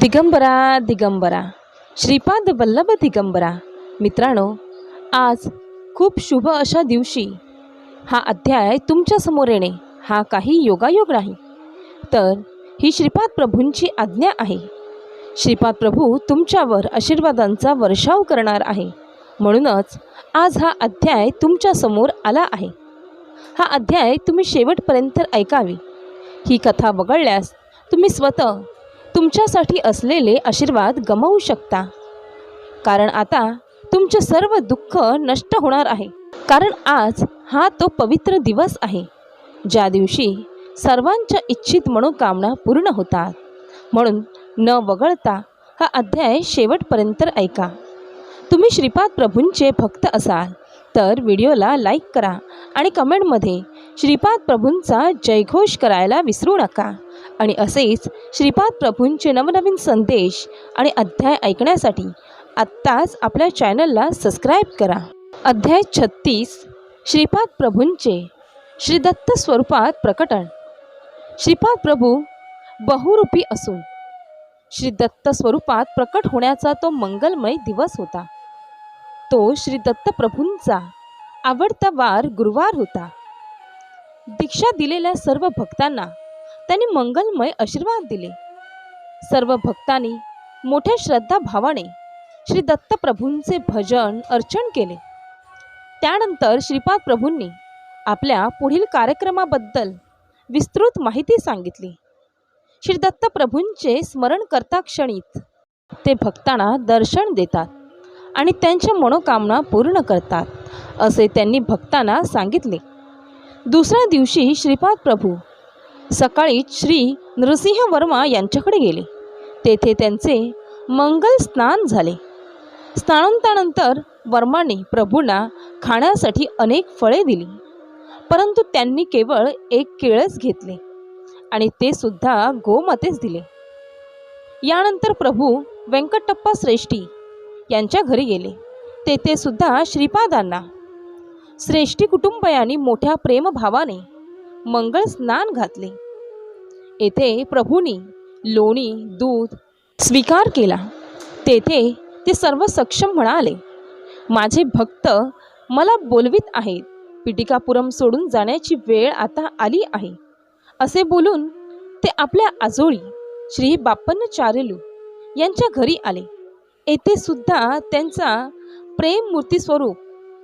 दिगंबरा दिगंबरा. श्रीपाद वल्लभ दिगंबरा. मित्रांनो आज खूप शुभ अशा दिवशी. हा अध्याय तुमच्यासमोर येणे हा काही योगायोग नाही. तर ही श्रीपाद प्रभूंची आज्ञा आहे. श्रीपाद प्रभू तुमच्यावर आशीर्वादांचा वर्षाव करणार आहे. म्हणूनच आज हा अध्याय तुमच्यासमोर आला आहे. हा अध्याय तुम्ही शेवटपर्यंत ऐकावी. ही कथा वगळल्यास तुम्ही स्वतः तुमच्यासाठी असलेले आशीर्वाद गमावू शकता. कारण आता तुमचे सर्व दुःख नष्ट होणार आहे. कारण आज हा तो पवित्र दिवस आहे. ज्या दिवशी सर्वांच्या इच्छित मनोकामना पूर्ण होतात. म्हणून न वगळता हा अध्याय शेवटपर्यंत ऐका. तुम्ही श्रीपाद प्रभूंचे भक्त असाल तर व्हिडिओला लाईक करा आणि कमेंटमध्ये श्रीपाद प्रभूंचा जयघोष करायला विसरू नका. आणि असेच श्रीपाद प्रभूंचे नवनवीन संदेश आणि अध्याय ऐकण्यासाठी आत्ताच आपल्या चॅनलला सबस्क्राईब करा. अध्याय छत्तीस श्रीपाद प्रभूंचे श्री दत्त स्वरूपात प्रकटन. श्रीपाद प्रभू बहुरूपी असून श्री दत्त स्वरूपात प्रकट होण्याचा तो मंगलमय दिवस होता. तो श्री दत्त प्रभूंचा आवडता वार गुरुवार होता. दीक्षा दिलेल्या सर्व भक्तांना त्यांनी मंगलमय आशीर्वाद दिले. सर्व भक्तांनी मोठ्या श्रद्धाभावाने श्री दत्तप्रभूंचे भजन अर्चन केले. त्यानंतर श्रीपाद प्रभूंनी आपल्या पुढील कार्यक्रमाबद्दल विस्तृत माहिती सांगितली. श्री दत्तप्रभूंचे स्मरण करता क्षणीत ते भक्तांना दर्शन देतात आणि त्यांच्या मनोकामना पूर्ण करतात असे त्यांनी भक्तांना सांगितले. दुसऱ्या दिवशी श्रीपाद प्रभू सकाळी श्री नृसिंह वर्मा यांच्याकडे गेले. तेथे त्यांचे मंगल स्नान झाले. स्नानंतानंतर वर्माने प्रभूंना खाण्यासाठी अनेक फळे दिली परंतु त्यांनी केवळ एक केळच घेतले आणि ते सुद्धा गोमातेच दिले. यानंतर प्रभू व्यंकटप्पा श्रेष्ठी यांच्या घरी गेले. तेथे सुद्धा श्रीपादांना श्रेष्ठी कुटुंबयांनी मोठ्या प्रेमभावाने मंगळ स्नान घातले. येथे प्रभूंनी लोणी दूध स्वीकार केला. तेथे ते सर्व सक्षम म्हणाले माझे भक्त मला बोलवीत आहेत. पिटिकापुरम सोडून जाण्याची वेळ आता आली आहे. असे बोलून ते आपल्या आजोळी श्री बाप्पनचार्यलू यांच्या घरी आले. येथे सुद्धा त्यांचा प्रेम मूर्तीस्वरूप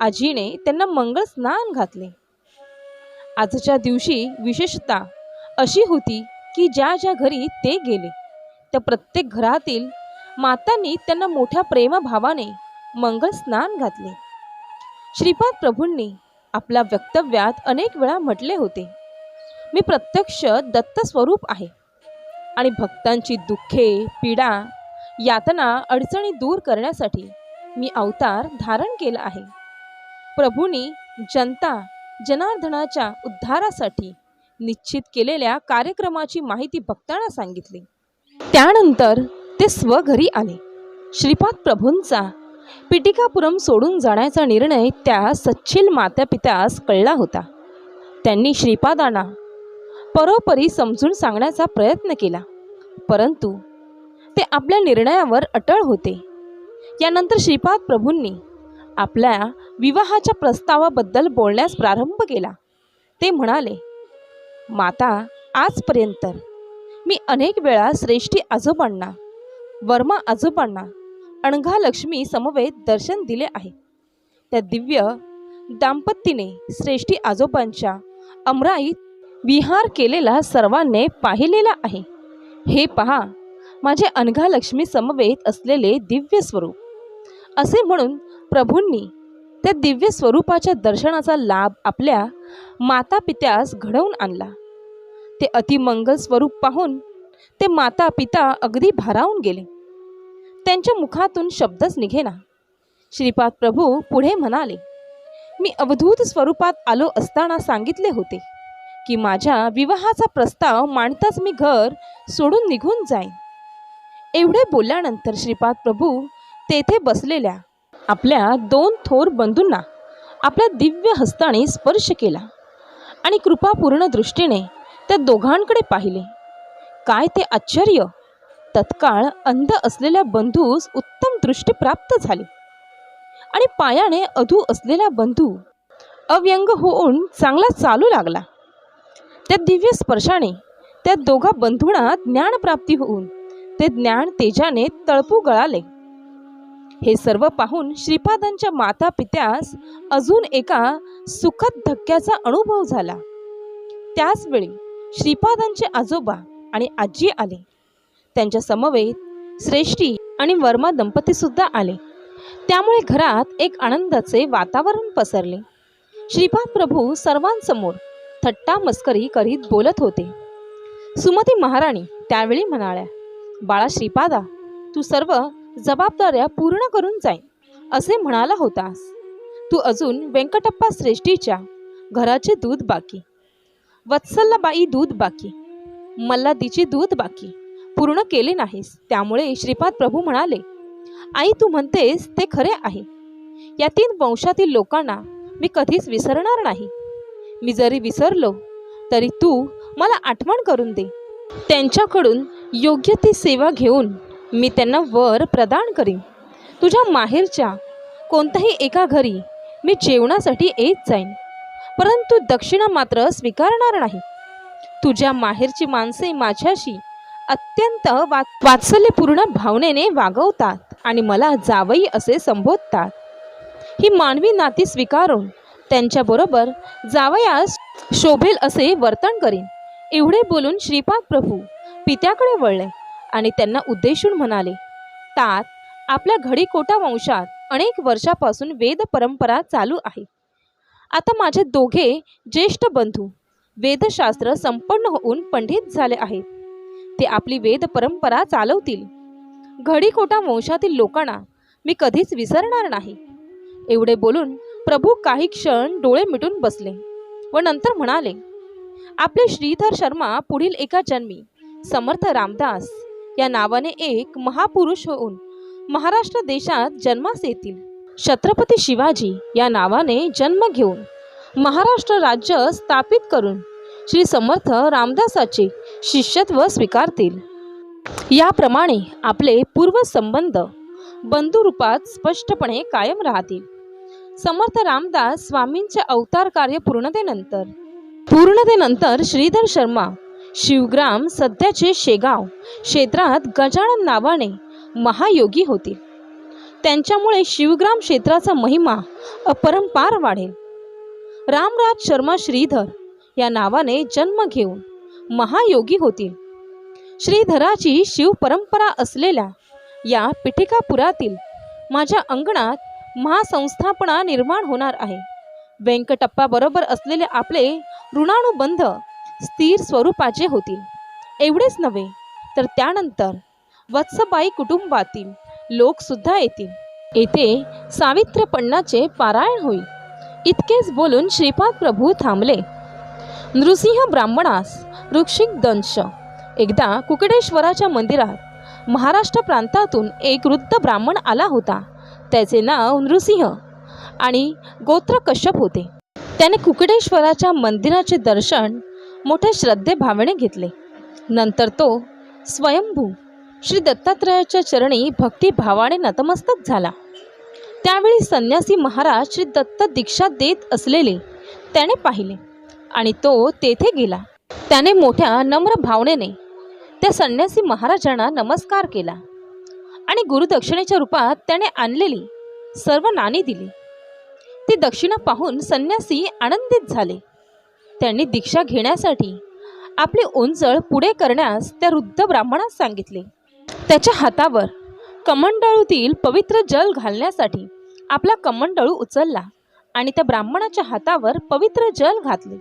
आजीने त्यांना मंगळ स्नान घातले. आजच्या दिवशी विशेषता अशी होती की ज्या ज्या घरी ते गेले. त्या प्रत्येक घरातील मातांनी त्यांना मोठ्या प्रेमभावाने मंगळ स्नान घातले. श्रीपाद प्रभूंनी आपल्या वक्तव्यात अनेक वेळा म्हटले होते मी प्रत्यक्ष दत्त स्वरूप आहे आणि भक्तांची दुःखे पीडा यातना अडचणी दूर करण्यासाठी मी अवतार धारण केला आहे. प्रभूंनी जनता जनार्दनाच्या उद्धारासाठी निश्चित केलेल्या कार्यक्रमाची माहिती भक्तांना सांगितली. त्यानंतर ते स्वघरी आले. श्रीपाद प्रभूंचा पिटिकापुरम सोडून जाण्याचा निर्णय त्या सच्छिल मातापित्यास कळला होता. त्यांनी श्रीपादांना परोपरी समजून सांगण्याचा प्रयत्न केला. परंतु ते आपल्या निर्णयावर अटळ होते. यानंतर श्रीपाद प्रभूंनी आपल्या विवाहाच्या प्रस्तावाबद्दल बोलण्यास प्रारंभ केला. ते म्हणाले माता आजपर्यंत मी अनेक वेळा श्रेष्ठी आजोबांना वर्मा आजोबांना अणघा लक्ष्मी समवेत दर्शन दिले आहे. त्या दिव्य दाम्पतीने श्रेष्ठी आजोबांच्या अमराईत विहार केलेला सर्वांनी पाहिलेला आहे. हे पहा माझे अनघा लक्ष्मी समवेत असलेले दिव्य स्वरूप. असे म्हणून प्रभूंनी त्या दिव्य स्वरूपाच्या दर्शनाचा लाभ आपल्या माता पित्यास घडवून आणला. ते अतिमंगल स्वरूप पाहून ते माता पिता अगदी भारावून गेले. त्यांच्या मुखातून शब्दच निघेना. श्रीपाद प्रभू पुढे म्हणाले मी अवधूत स्वरूपात आलो असताना सांगितले होते की माझ्या विवाहाचा प्रस्ताव मांडताच मी घर सोडून निघून जाईन. एवढे बोलल्यानंतर श्रीपाद प्रभू तेथे बसलेल्या आपल्या दोन थोर बंधूंना आपल्या दिव्य हस्ताने स्पर्श केला आणि कृपापूर्ण दृष्टीने त्या दोघांकडे पाहिले. काय ते आश्चर्य? तत्काळ अंध असलेल्या बंधूस उत्तम दृष्टी प्राप्त झाली. आणि पायाने अधू असलेला बंधू अव्यंग होऊन चांगला चालू लागला. त्या दिव्य स्पर्शाने त्या दोघा बंधूंना ज्ञानप्राप्ती होऊन ते ज्ञान तेजाने तळपू गळाले. हे सर्व पाहून श्रीपादांच्या माता पित्यास अजून एका सुखद धक्क्याचा अनुभव झाला. त्याचवेळी श्रीपादांचे आजोबा आणि आजी आले. त्यांच्या समवेत श्रेष्ठी आणि वर्मा दंपती सुद्धा आले. त्यामुळे घरात एक आनंदाचे वातावरण पसरले. श्रीपाद प्रभू सर्वांसमोर थट्टा मस्करी करीत बोलत होते. सुमती महाराणी त्यावेळी म्हणाल्या बाळा श्रीपादा तू सर्व जबाबदाऱ्या पूर्ण करून जाईन असे म्हणाला होतास. तू अजून व्यंकटप्पा श्रेष्ठीच्या घराचे दूध बाकी. वत्सलबाई दूध बाकी. मल्लादीची दूध बाकी. पूर्ण केले नाहीस. त्यामुळे श्रीपाद प्रभू म्हणाले आई तू म्हणतेस ते खरे आहे. या तीन वंशातील लोकांना मी कधीच विसरणार नाही. मी जरी विसरलो तरी तू मला आठवण करून दे. त्यांच्याकडून योग्य ती सेवा घेऊन मी त्यांना वर प्रदान करीन. तुझ्या माहेरच्या कोणत्याही एका घरी मी जेवणासाठी येत जाईन. परंतु दक्षिणा मात्र स्वीकारणार नाही. तुझ्या माहेरची माणसे माझ्याशी अत्यंत वा वात्सल्यपूर्ण भावनेने वागवतात आणि मला जावई असे संबोधतात. ही मानवी नाती स्वीकारून त्यांच्याबरोबर जावयास शोभेल असे वर्तन करीन. एवढे बोलून श्रीपाद प्रभू पित्याकडे वळले. आणि त्यांना उद्देशून म्हणाले तात आपल्या घडीकोटा वंशात अनेक वर्षापासून वेद परंपरा चालू आहे. आता माझे दोघे ज्येष्ठ बंधू वेदशास्त्र संपन्न होऊन पंडित झाले आहेत. ते आपली वेद परंपरा चालवतील. घडीकोटा वंशातील लोकांना मी कधीच विसरणार नाही. एवढे बोलून प्रभू काही क्षण डोळे मिटून बसले व नंतर म्हणाले आपले श्रीधर शर्मा पुढील एका जन्मी समर्थ रामदास या नावाने एक महापुरुष होऊन महाराष्ट्र देशात जन्मास येतील. छत्रपती शिवाजी या नावाने जन्म घेऊन महाराष्ट्र राज्य स्थापित करून श्री समर्थ रामदासाचे शिष्यत्व स्वीकारतील. याप्रमाणे आपले पूर्वसंबंध बंधुरूपात स्पष्टपणे कायम राहतील. समर्थ रामदास स्वामींचे अवतार कार्य पूर्णतेनंतर पूर्णतेनंतर श्रीधर शर्मा शिवग्राम सध्याचे शेगाव क्षेत्रात गजानन नावाने महायोगी होतील त्यांच्यामुळे शिवग्राम क्षेत्राचा महिमा अपरंपार वाढेल. रामराज शर्मा श्रीधर या नावाने जन्म घेऊन महायोगी होतील. श्रीधराची शिवपरंपरा असलेल्या या पिठिकापुरातील माझ्या अंगणात महासंस्थापना निर्माण होणार आहे. व्यंकटप्पाबरोबर असलेले आपले ऋणानुबंध स्थिर स्वरूपाचे होतील. एवढेच नव्हे तर त्यानंतर वत्सबाई कुटुंबातील लोकसुद्धा येतील. येथे सावित्र्यपण्णाचे पारायण होईल. इतकेच बोलून श्रीपाद प्रभू थांबले. नृसिंह ब्राह्मणास ऋक्षिक दंश. एकदा कुकडेश्वराच्या मंदिरात महाराष्ट्र प्रांतातून एक वृद्ध ब्राह्मण आला होता. त्याचे नाव नृसिंह आणि गोत्र कश्यप होते. त्याने कुकडेश्वराच्या मंदिराचे दर्शन मोठ्या श्रद्धेभावेने घेतले. नंतर तो स्वयंभू श्री दत्तात्रयाच्या चरणी भक्तिभावाने नतमस्तक झाला. त्यावेळी संन्यासी महाराज श्री दत्त दीक्षा देत असलेले त्याने पाहिले आणि तो तेथे गेला. त्याने मोठ्या नम्र भावनेने त्या संन्यासी महाराजांना नमस्कार केला आणि गुरुदक्षिणेच्या रूपात त्याने आणलेली सर्व नाणी दिली. ती दक्षिणा पाहून संन्यासी आनंदित झाले. त्यांनी दीक्षा घेण्यासाठी आपली ओंजळ पुढे करण्यास त्या वृद्ध ब्राह्मणास सांगितले. त्याच्या हातावर कमंडळूतील पवित्र जल घालण्यासाठी आपला कमंडळू उचलला आणि त्या ब्राह्मणाच्या हातावर पवित्र जल घातले.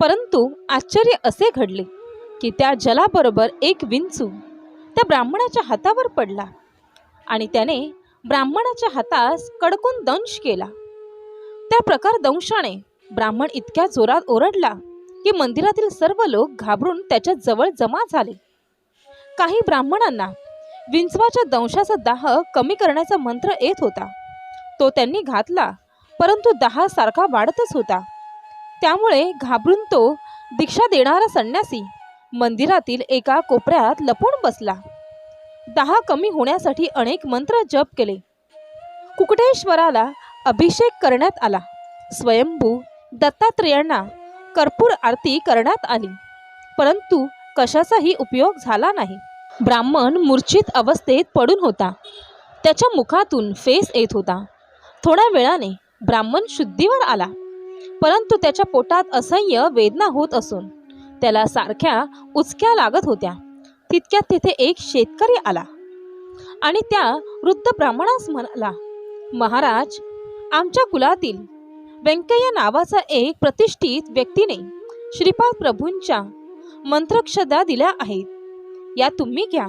परंतु आश्चर्य असे घडले की त्या जलाबरोबर एक विंचू त्या ब्राह्मणाच्या हातावर पडला आणि त्याने ब्राह्मणाच्या हातास कडकून दंश केला. त्या प्रकार दंशाने ब्राह्मण इतक्या जोरात ओरडला की मंदिरातील सर्व लोक घाबरून त्याच्याजवळ जमा झाले. काही ब्राह्मणांना विंचवाच्या दंशाचा दाह कमी करण्याचा मंत्र येत होता. तो त्यांनी घातला परंतु दाह सारखा वाढतच होता. त्यामुळे घाबरून तो दीक्षा देणारा संन्यासी मंदिरातील एका कोपऱ्यात लपून बसला. दहा कमी होण्यासाठी अनेक मंत्र जप केले. कुकटेश्वराला अभिषेक करण्यात आला. स्वयंभू दत्तात्रेयांना कर्पूर आरती करण्यात आली. परंतु कशाचाही उपयोग झाला नाही. ब्राह्मण मूर्छित अवस्थेत पडून होता. त्याच्या मुखातून फेस येत होता. थोड्या वेळाने ब्राह्मण शुद्धीवर आला. परंतु त्याच्या पोटात असह्य वेदना होत असून त्याला सारख्या उचक्या लागत होत्या. तितक्यात तिथे एक शेतकरी आला आणि त्या वृद्ध ब्राह्मणास म्हणाला महाराज आमच्या कुलातील व्यंकय्या नावाचा एक प्रतिष्ठित व्यक्तीने श्रीपाद प्रभूंच्या मंत्रक्षदा दिल्या आहेत. या तुम्ही घ्या.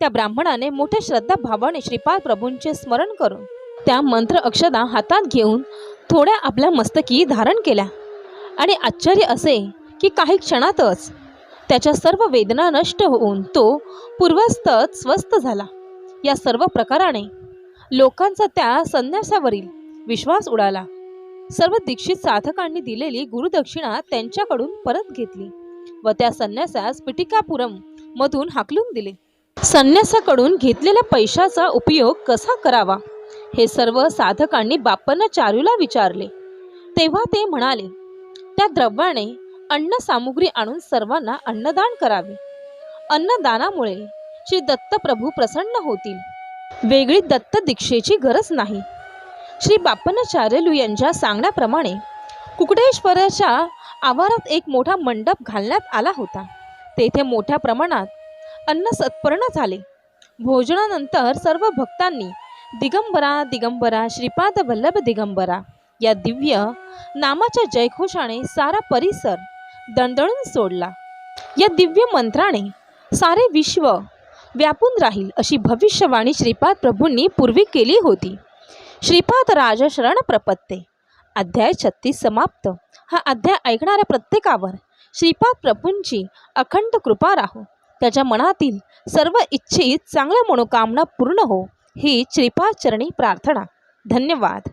त्या ब्राह्मणाने मोठ्या श्रद्धा भावाने श्रीपाद प्रभूंचे स्मरण करून त्या मंत्र अक्षदा हातात घेऊन थोड्या आपल्या मस्तकी धारण केल्या. आणि आश्चर्य असे की काही क्षणातच त्याच्या सर्व वेदना नष्ट होऊन तो पूर्वस्थत स्वस्थ झाला. या सर्व प्रकाराने लोकांचा त्या संन्यासावरील विश्वास उडाला. सर्व दीक्षित साधकांनी दिलेली गुरुदक्षिणा त्यांच्याकडून परत घेतली व त्या संन्यासास पिटिकापुरम मधून हाकलून दिले. संन्यासाकडून घेतलेल्या पैशाचा उपयोग कसा करावा? हे सर्व साधकांनी बाप्पन चारूला विचारले. तेव्हा ते म्हणाले त्या द्रव्याने अन्न सामुग्री आणून सर्वांना अन्नदान करावे. अन्नदानामुळे श्री दत्तप्रभू प्रसन्न होतील. वेगळी दत्त दीक्षेची गरज नाही. श्री बाप्पनाचार्यलू यांच्या सांगण्याप्रमाणे कुकडेश्वराच्या आवारात एक मोठा मंडप घालण्यात आला होता. तेथे मोठ्या प्रमाणात अन्न सत्पर्ण झाले. भोजनानंतर सर्व भक्तांनी दिगंबरा दिगंबरा श्रीपाद वल्लभ दिगंबरा या दिव्य नामाच्या जयघोषाने सारा परिसर दणदणून सोडला. या दिव्य मंत्राने सारे विश्व व्यापून राहील अशी भविष्यवाणी श्रीपाद प्रभूंनी पूर्वी केली होती. श्रीपाद राज शरण प्रपत्ते. अध्याय छत्तीस समाप्त. हा अध्याय ऐकणाऱ्या प्रत्येकावर श्रीपाद प्रभूंची अखंड कृपा राहो. त्याच्या मनातील सर्व इच्छित चांगल्या मनोकामना पूर्ण हो. ही श्रीपाद चरणी प्रार्थना. धन्यवाद.